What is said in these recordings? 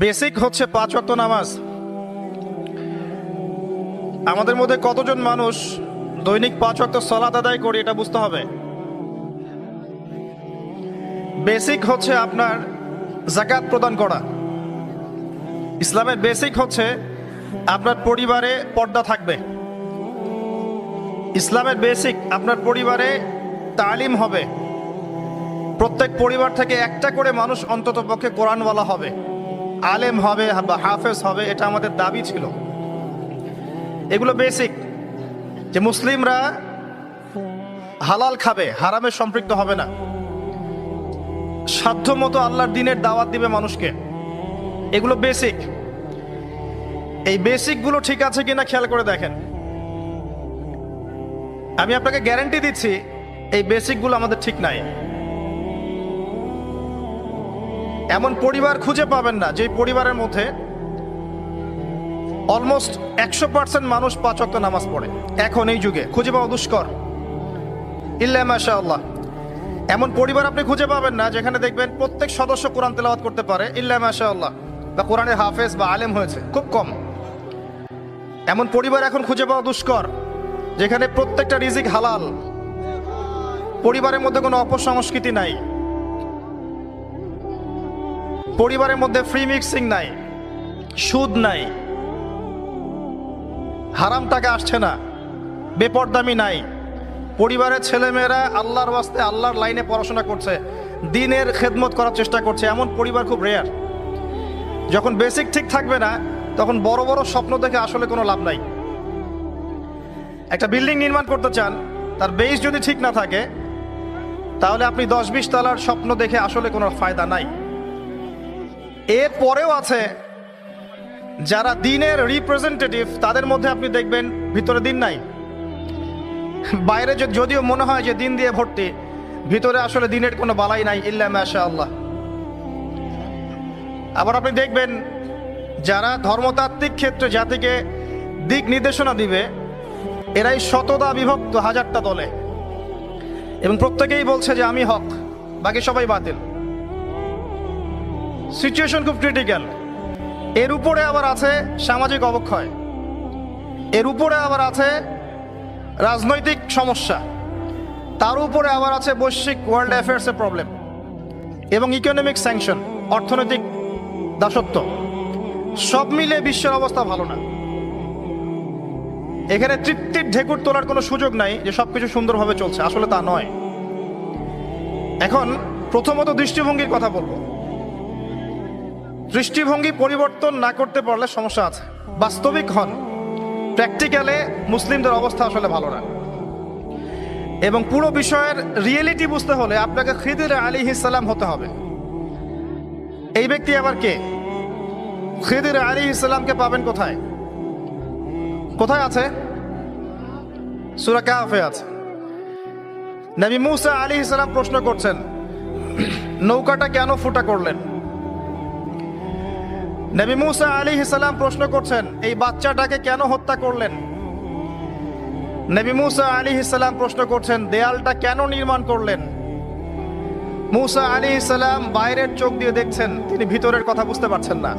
Basic হচ্ছে পাঁচ ওয়াক্ত নামাজ। আমাদের মধ্যে কতজন মানুষ দৈনিক পাঁচ ওয়াক্ত সলাত আদায় করি এটা বুঝতে হবে? বেসিক হচ্ছে আপনার জাকাত প্রদান করা। ইসলামের বেসিক হচ্ছে আপনার পরিবারে পর্দা থাকবে। ইসলামের বেসিক আপনার পরিবারে তালিম হবে। প্রত্যেক পরিবার থেকে একটা করে মানুষ অন্তত পক্ষে কোরআনওয়ালা হবে। আলেম হবে বা হাফেজ হবে, এটা আমাদের দাবি ছিল। এগুলো বেসিক যে মুসলিমরা হালাল খাবে, হারামে সম্পৃক্ত হবে না। সাধ্য মতো আল্লাহর দিনের দাওয়াত দিবে মানুষকে। এগুলো বেসিক এই বেসিকগুলো ঠিক আছে কিনা খেয়াল করে দেখেন। আমি আপনাকে গ্যারান্টি দিচ্ছি, এই বেসিকগুলো আমাদের ঠিক নাই। এমন পরিবার খুঁজে পাবেন না যে পরিবারের মধ্যে অলমোস্ট একশো পার্সেন্ট মানুষ পাঁচ ওয়াক্ত নামাজ পড়ে। এখন এই যুগে খুঁজে পাওয়া দুষ্কর। ইল্লা মাশা আল্লাহ এমন পরিবার আপনি খুঁজে পাবেন না, যেখানে দেখবেন প্রত্যেক সদস্য কোরআন তেলাওয়াত করতে পারে। ইল্লা মাশা আল্লাহ বা কোরআনের হাফেজ বা আলেম হয়েছে, খুব কম। এমন পরিবার এখন খুঁজে পাওয়া দুষ্কর, যেখানে প্রত্যেকটা রিজিক হালাল। পরিবারের মধ্যে কোনো অপসংস্কৃতি নাই। পরিবারের মধ্যে ফ্রি মিক্সিং নাই, সুদ নাই, হারাম টাকা আসছে না, বেপরদামি নাই। পরিবারের ছেলেমেয়েরা আল্লাহর ওয়াস্তে আল্লাহর লাইনে পড়াশোনা করছে, দিনের খেদমত করার চেষ্টা করছে, এমন পরিবার খুব রেয়ার যখন বেসিক ঠিক থাকবে না, তখন বড় বড় স্বপ্ন দেখে আসলে কোনো লাভ নাই। একটা বিল্ডিং নির্মাণ করতে চান, তার বেস যদি ঠিক না থাকে, তাহলে আপনি দশ বিশ তলার স্বপ্ন দেখে আসলে কোনো ফায়দা নাই। এর পরেও আছে যারা দিনের রিপ্রেজেন্টেটিভ তাদের মধ্যে আপনি দেখবেন ভিতরে দিন নাই। বাইরে যদিও মনে হয় যে দিন দিয়ে ভর্তি, ভিতরে আসলে দিনের কোনো বালাই নাই, ইল্লা মাশা আল্লাহ আবার আপনি দেখবেন যারা ধর্মতাত্ত্বিক ক্ষেত্রে জাতিকে দিক নির্দেশনা দিবে, এরাই শতদা বিভক্ত হাজারটা দলে। এবং প্রত্যেকেই বলছে যে আমি হক, বাকি সবাই বাতিল। সিচুয়েশন খুব ক্রিটিক্যাল। এর উপরে আবার আছে সামাজিক অবক্ষয়। এর উপরে আবার আছে রাজনৈতিক সমস্যা। তার উপরে আবার আছে বৈশ্বিক ওয়ার্ল্ড অ্যাফেয়ার্সের প্রবলেম এবং ইকোনমিক স্যাংশন অর্থনৈতিক দাসত্ব। সব মিলে বিশ্বের অবস্থা ভালো না। এখানে তৃপ্তির ঢেকুর তোলার কোনো সুযোগ নাই যে সবকিছু সুন্দরভাবে চলছে। আসলে তা নয়। এখন প্রথমত দৃষ্টিভঙ্গির কথা বলব। দৃষ্টিভঙ্গি পরিবর্তন না করতে পারলে সমস্যা আছে। বাস্তবিক হন। প্র্যাকটিক্যালে মুসলিমদের অবস্থা আসলে ভালো না। এবং পুরো বিষয়ের রিয়েলিটি বুঝতে হলে আপনাকে খিদির আলী ইসালাম হতে হবে। এই ব্যক্তি আবার কে? খিদির আলী ইসলামকে পাবেন কোথায়? কোথায় আছে? সুরা কাফে আছে। নবী মুসা আলী ইসলাম প্রশ্ন করছেন, নৌকাটা কেন ফুটা করলেন? নবী মুসা আলী ইসলাম প্রশ্ন করছেন, এই বাচ্চাটাকে কেন হত্যা করলেন? নবী মুসা আলী ইসলাম প্রশ্ন করছেন, দেয়ালটা কেন নির্মাণ করলেন? মুসা আলী ইসলাম বাইরের চোখ দিয়ে দেখছেন, তিনি ভিতরের কথা বুঝতে পারছেন না।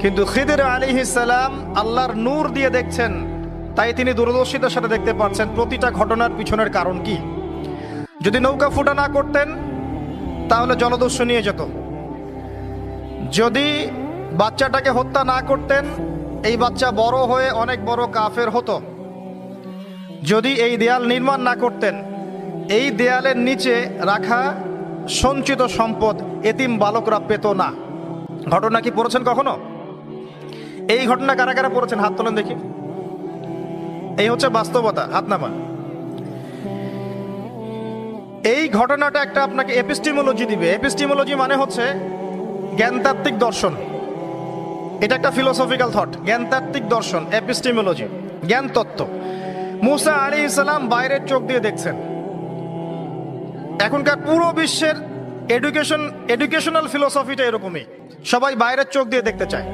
কিন্তু খিদির আলী ইসলাম আল্লাহর নূর দিয়ে দেখছেন, তাই তিনি দূরদর্শিতার সাথে দেখতে পাচ্ছেন, প্রতিটা ঘটনার পিছনের কারণ কি? যদি নৌকা ফুটা না করতেন, তাহলে জলদস্যু নিয়ে যেত। যদি বাচ্চাটাকে হত্যা না করতেন, এই বাচ্চা বড় হয়ে অনেক বড় কাফের হতো। যদি এই দেয়াল নির্মাণ না করতেন, এই দেয়ালের নিচে রাখা সঞ্চিত সম্পদ এতিম বালকরা পেত না। ঘটনা কি পড়েছেন কখনো? এই ঘটনা কারা কারা পড়েছেন? হাত তোলেন দেখি। এই হচ্ছে বাস্তবতা, হাত নামান। এই ঘটনাটা একটা আপনাকে এপিস্টিমোলজি দিবে। এপিস্টিমোলজি মানে হচ্ছে জ্ঞানতাত্ত্বিক দর্শন। এটা একটা ফিলোসফিক্যাল থট জ্ঞানতাত্ত্বিক দর্শন এপিস্টিমোলজি জ্ঞান তত্ত্ব। মুসা আলী ইসলাম বাইরের চোখ দিয়ে দেখছেন। এখনকার পুরো বিশ্বের এডুকেশন এডুকেশনাল ফিলোসফিটা এরকমই। সবাই বাইরের চোখ দিয়ে দেখতে চায়।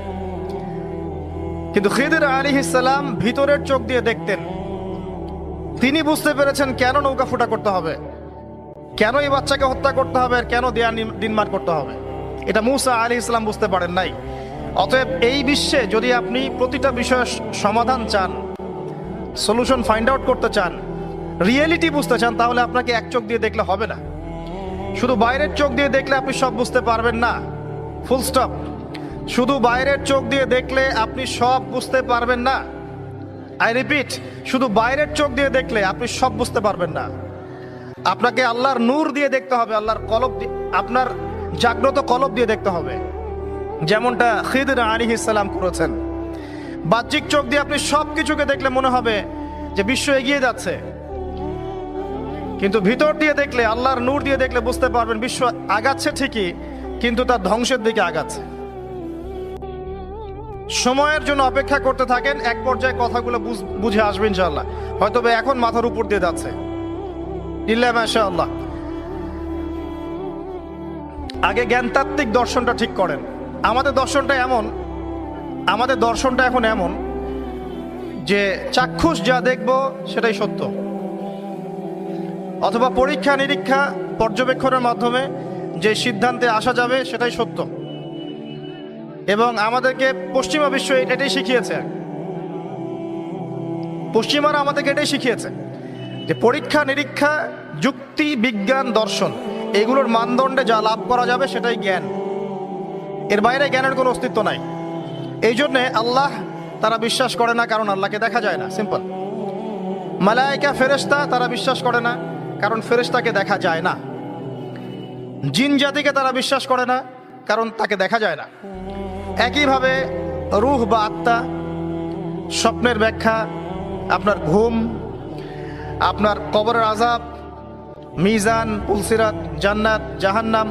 কিন্তু খিদির আলী ইসলাম ভিতরের চোখ দিয়ে দেখতেন। তিনি বুঝতে পেরেছেন কেন নৌকা ফুটা করতে হবে, কেন এই বাচ্চাকে হত্যা করতে হবে, আর কেন দেয়া নির্মাণ করতে হবে। এটা মুসা আলী ইসলাম বুঝতে পারেন নাই। অতএব এই বিশ্বে যদি আপনি প্রতিটা বিষয়ের সমাধান চান সলিউশন ফাইন্ড আউট করতে চান রিয়েলিটি বুঝতে চান, তাহলে আপনাকে এক চোখ দিয়ে দেখলে হবে না। শুধু বাইরের চোখ দিয়ে দেখলে আপনি সব বুঝতে পারবেন না। ফুল স্টপ শুধু বাইরের চোখ দিয়ে দেখলে আপনি সব বুঝতে পারবেন না। আই রিপিট শুধু বাইরের চোখ দিয়ে দেখলে আপনি সব বুঝতে পারবেন না। আপনাকে আল্লাহর নূর দিয়ে দেখতে হবে, আল্লাহর কলব আপনার জাগ্রত কলব দিয়ে দেখতে হবে। যেমনটা খিদর আলী ইসলাম করেছেন। বাহ্যিক চোখ দিয়ে আপনি সব কিছুকে দেখলে মনে হবে যে বিশ্ব এগিয়ে যাচ্ছে। কিন্তু ভিতর দিয়ে দেখলে, আল্লাহর নূর দিয়ে দেখলে বুঝতে পারবেন বিশ্ব আগাচ্ছে ঠিকই, কিন্তু তার ধ্বংসের দিকে আগাচ্ছে। সময়ের জন্য অপেক্ষা করতে থাকেন, এক পর্যায়ে কথাগুলো বুঝে আসবে ইনশাল্লাহ হয়তো এখন মাথার উপর দিয়ে যাচ্ছে। ইল্লা আগে জ্ঞানতাত্ত্বিক দর্শনটা ঠিক করেন। আমাদের দর্শনটা এমন, আমাদের দর্শনটা এখন এমন যে চাক্ষুষ যা দেখব সেটাই সত্য। অথবা পরীক্ষা নিরীক্ষা পর্যবেক্ষণের মাধ্যমে যে সিদ্ধান্তে আসা যাবে সেটাই সত্য। এবং আমাদেরকে পশ্চিমা বিশ্ব এটাই শিখিয়েছে। পশ্চিমারা আমাদেরকে এটাই শিখিয়েছে যে পরীক্ষা নিরীক্ষা, যুক্তি, বিজ্ঞান, দর্শন, এগুলোর মানদণ্ডে যা লাভ করা যাবে সেটাই জ্ঞান। এর বাইরে জ্ঞানের কোনো অস্তিত্ব নাই। এই জন্যে আল্লাহ তারা বিশ্বাস করে না, কারণ আল্লাহকে দেখা যায় না। সিম্পল মালায়িকা ফেরেশতা তারা বিশ্বাস করে না, কারণ ফেরেশতাকে দেখা যায় না। জিন জাতিকে তারা বিশ্বাস করে না, কারণ তাকে দেখা যায় না। একইভাবে রুহ বা আত্মা, স্বপ্নের ব্যাখ্যা, আপনার ঘুম, আপনার কবরের আজাব মিজান, পুলসিরাত, জান্নাত, জাহান্নাম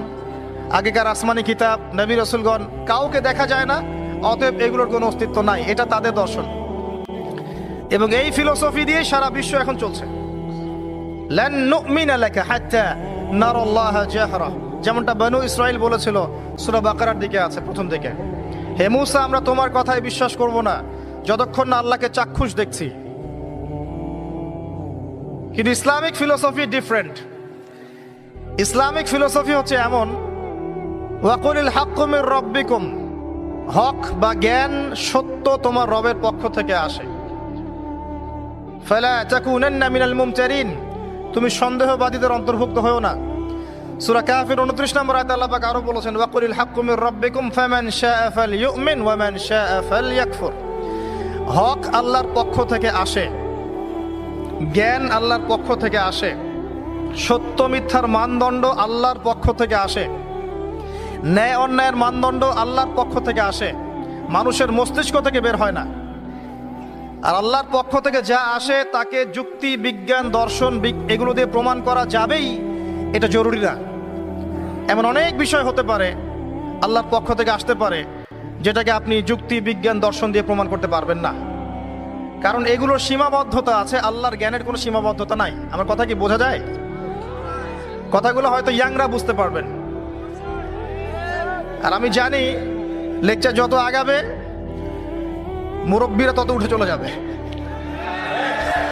আগেকার আসমানি কিতাব, নবী রসুলগণ কাউকে দেখা যায় না, অতএব এগুলোর কোনো অস্তিত্ব নাই। এটা তাদের দর্শন। এবং এই ফিলোসফি দিয়ে সারা বিশ্ব এখন চলছে। যেমনটা বনু ইসরাইল বলেছিল, সূরা বাকারার দিকে আছে, প্রথম দিকে। হে মুসা, আমরা তোমার কথায় বিশ্বাস করব না। যতক্ষণ না আল্লাহকে চাক্ষুষ দেখছি। কিন্তু Islamic philosophy different Islamic philosophy হচ্ছে এমন ওয়াকুলিল হাক্কুমির রব্বিকুম। হক বা জ্ঞান সত্য তোমার রবের পক্ষ থেকে আসে। ফালা তাকুনান্না মিনাল মুমতারিন। তুমি সন্দেহবাদীদের অন্তর্ভুক্ত হও না। সূরা কাফির 29 নম্বর আয়াতে আল্লাহ পাক আরও বলেছেন ওয়াকুলিল হাক্কু মির রাব্বিকুম ফামান শাআ ফালইউমিন ওয়া মান শাআ ফালইয়াকফুর। হক আল্লাহর পক্ষ থেকে আসে। জ্ঞান আল্লাহর পক্ষ থেকে আসে। সত্য মিথ্যার মানদণ্ড আল্লাহর পক্ষ থেকে আসে। ন্যায় অন্যায়ের মানদণ্ড আল্লাহর পক্ষ থেকে আসে। মানুষের মস্তিষ্ক থেকে বের হয় না। আর আল্লাহর পক্ষ থেকে যা আসে তাকে যুক্তি, বিজ্ঞান, দর্শন এগুলো দিয়ে প্রমাণ করা যাবেই, এটা জরুরি না। এমন অনেক বিষয় হতে পারে, আল্লাহর পক্ষ থেকে আসতে পারে, যেটাকে আপনি যুক্তি, বিজ্ঞান, দর্শন দিয়ে প্রমাণ করতে পারবেন না। কারণ এগুলোর সীমাবদ্ধতা আছে, আল্লাহর জ্ঞানের কোনো সীমাবদ্ধতা নাই। আমার কথা কি বোঝা যায়? কথাগুলো হয়তো ইয়াংরা বুঝতে পারবেন। আর আমি জানি লেকচার যত আগাবে, মুরব্বীরা তত উঠে চলে যাবে।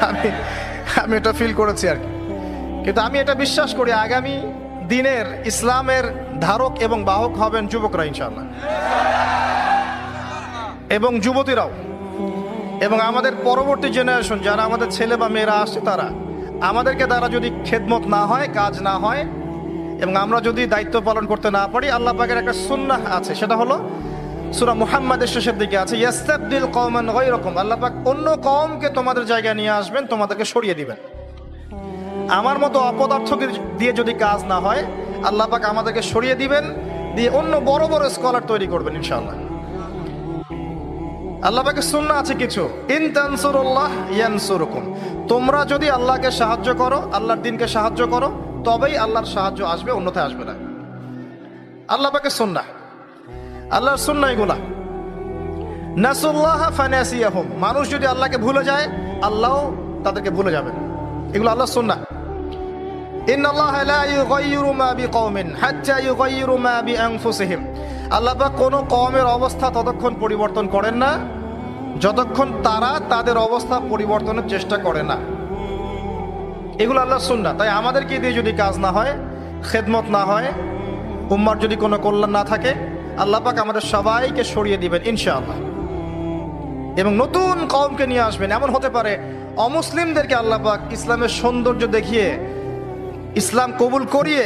আমি আমি এটা ফিল করেছি আর কি। কিন্তু আমি এটা বিশ্বাস করি আগামী দিনের ইসলামের ধারক এবং বাহক হবেন যুবকরা ইনশাল্লাহ এবং যুবতীরাও। এবং আমাদের পরবর্তী জেনারেশন যারা আমাদের ছেলে বা মেয়েরা আসছে, তারা। আমাদেরকে দ্বারা যদি খেদমত না হয়, কাজ না হয় এবং আমরা যদি দায়িত্ব পালন করতে না পারি, আল্লাহ পাকের একটা সুন্নাহ আছে। সেটা হলো, সুরা মুহাম্মাদের শেষের দিকে আছে, ইয়াস্তাবদিল কওমান গায়রাকুম আল্লাহ পাক অন্য কওমকে তোমাদের জায়গায় নিয়ে আসবেন, তোমাদেরকে সরিয়ে দিবেন। আমার মতো অপদার্থকে দিয়ে যদি কাজ না হয়, আল্লাহ পাক আমাদেরকে সরিয়ে দিবেন, দিয়ে অন্য বড় বড় স্কলার তৈরি করবেন, ইনশাআল্লাহ। আল্লাহ পাকে সুন্না আছে কিছু। ইন তানসুরুল্লাহ ইয়ানসুরুকুম তোমরা যদি আল্লাহকে সাহায্য করো, আল্লাহর দিনকে সাহায্য করো তবেই আল্লাহর সাহায্য আসবে, অন্যথায় আসবে না। আল্লাহ পাকে সুন্না আল্লাহর সুন্না এগুলা নাসুল্লাহ ফানাসিয়াহুম। মানুষ যদি আল্লাহকে ভুলে যায় আল্লাহ তাদেরকে ভুলে যাবেন এগুলো আল্লাহর সুন্না ইন আল্লাহ লা ইউগাইয়িরু মা বিকওমিন হাত্তা ইউগাইয়িরু মা বিআনফুসিহিম। আল্লাহ পাক কোনো কওমের অবস্থা ততক্ষণ পরিবর্তন করেন না, যতক্ষণ তারা তাদের অবস্থা পরিবর্তনের চেষ্টা করে না। এগুলো আল্লাহ সুন্না তাই আমাদেরকে দিয়ে যদি কাজ না হয়, খেদমত না হয়, উম্মার যদি কোনো কল্যাণ না থাকে, আল্লাহ পাক আমাদের সবাইকে সরিয়ে দিবেন, ইনশাআল্লাহ। এবং নতুন কমকে নিয়ে আসবেন। এমন হতে পারে, অমুসলিমদেরকে আল্লাহ পাক ইসলামের সৌন্দর্য দেখিয়ে, ইসলাম কবুল করিয়ে,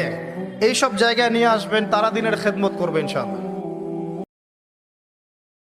এইসব জায়গায় নিয়ে আসবেন, তারা দিনের খেদমত করবে, ইনশাআল্লাহ।